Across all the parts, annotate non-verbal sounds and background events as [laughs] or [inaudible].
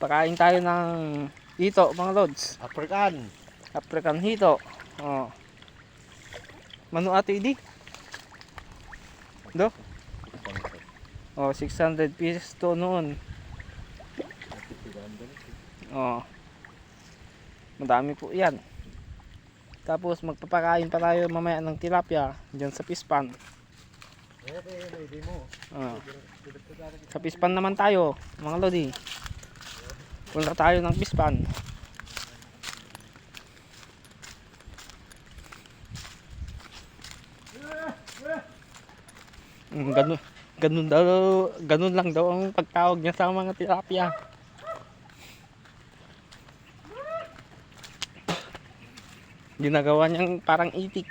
Pakain tayo ng hito, mga lods. African. African hito. Oh. Mano ato idi? Do? Oh, 600 pieces to noon. Oh. Madami po 'yan. Tapos magpapakain pa tayo mamaya ng tilapia diyan sa pispan. Oh. Sa pispan naman tayo, mga lodi. Punta tayo ng pispan. Mm, ganun, ganun daw, ganun lang daw ang pagtawag niya sa mga tilapia. Ginagawa niyang parang itik.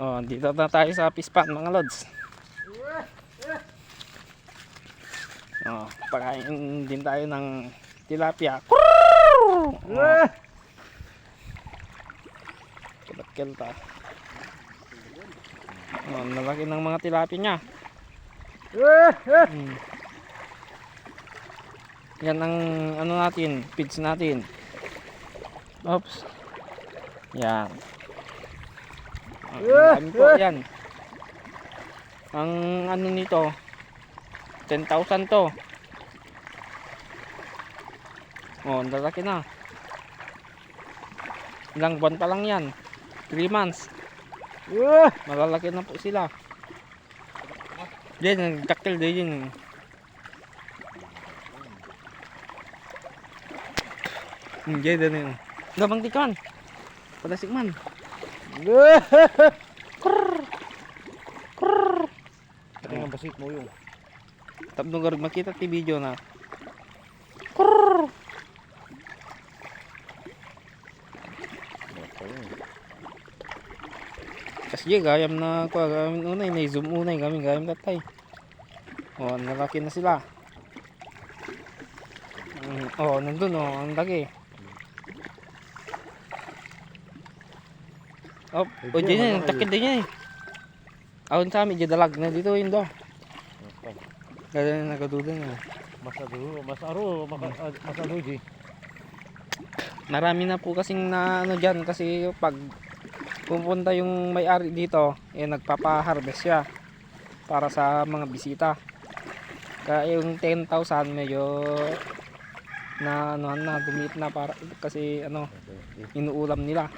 Oh, dito na tayo sa pispan mga lods. Oh, pakain din tayo ng tilapia. Oh. Kilat ta. Oh, nalaki ng mga tilapia niya. Hmm. Yan ang ano natin, feeds natin. Oops. Yan. Ang dami po yan. Ang ano nito, 10,000 to. Oh, ang lalaki na. Ilang buwan pa lang yan. 3 months. Malalaki na po sila. Diyan, nagdaktil din yun. Hmm, diyan din yun. Gabang tikan. Palasik man. [laughs] Ito yung basit mo yung. Tapno garag makita ti video na. Kasi gayam na ko gamin unay na zoom unay gamin gayam datay. Oh, nalaki na sila. Mm, Oh, nandun oh, ang laki. Oh, oh, dyan yan, takil din yan eh. Awon sa amin, dyan dalag na dito yun do. Kaya na nagadudan nga. Masado, masaro, maka- ah, masado di. Marami na po kasing na ano dyan kasi pag pupunta yung may-ari dito, eh nagpapa-harvest siya para sa mga bisita. Kaya yung 10,000 medyo na ano na dumiit na para kasi ano inuulam nila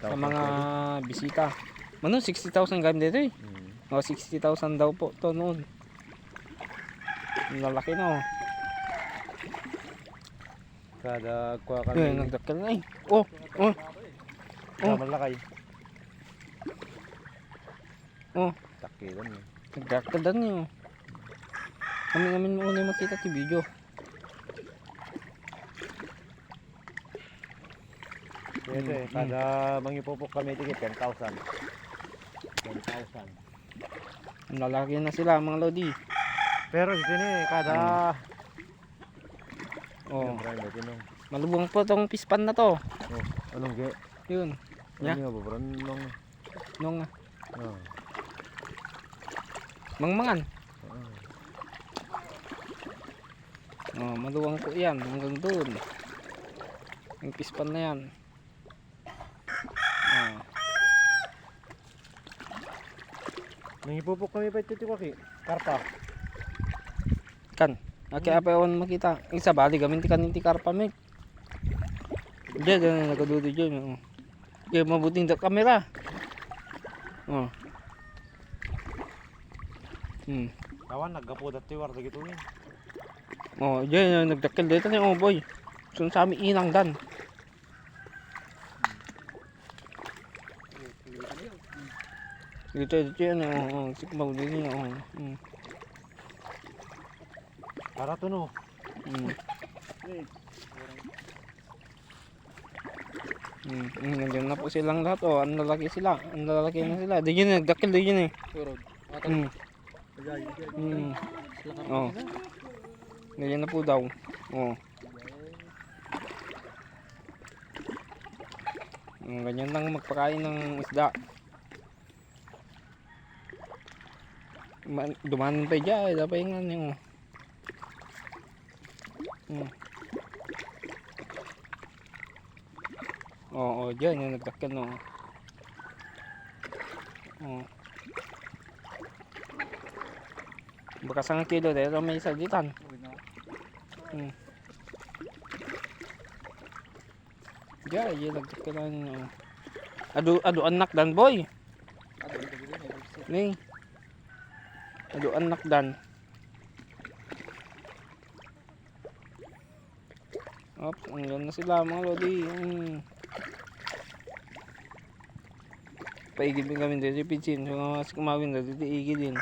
sa mga bisita. Ano 60,000 gamit dito eh. O 60,000 daw po to noon. Lalaki no. Kada kuha Yun, kami. nagdakil na eh. Oh, oh, Kada malakay. oh. Takilan yun. Nagdakil niyo. Kami namin muna yung makita ti video. Ito eh, kada mangipupok kami tigit 10,000. 10,000. Ang lalaki na sila mga lodi. Pero dito ni kada Oh, natin nung. malubong po tong pispan na to. Oh, anong ge? Yun, Yeah. Ano ba brand nung nung oh. mangmangan. oh. Oh, maluwang po yan hanggang doon. Yung pispan na yan. Oh, Nangipupok kami pa ito tiwaki. Karpa. Kan. Aki apa awan makita. Isa bali gamin ti kanin ti karpa mek. Diyan, diyan, nagadudo dyan. Oh. Kaya mabuting da kamera. Oh. Hmm. Kawan naggapo dati war dagito ni. Oh, diyan, nagdakil dito ni oh boy. Sun sa amin inang dan. Dito, dito yan. Oh, oh. Sikmaw din yan. Oh. Mm. Para to no. Mm. Mm, mm, nandiyan na po silang lahat. Oh, ang lalaki sila. Ang lalaki na sila. Di yun, nagdakil di yun eh. Mm. Mm. Oh. Ganyan na po daw. Oh. Mm, ganyan lang magpakain ng isda. Man, dumanin pa dyan. Dapat yung ano. Hmm. Oo, dyan yung nagdakkel no. Oo. Baka sa kilo dahil may sagitan. Hmm. Diyan, yung nagdakkel no. Adu, adu anak dan boy. Ning. Adu anak dan. Ops, andyan na sila mga lodi. Mm. Paigil din kami dito, Pichin. So, mas kumawin na dito, igil din.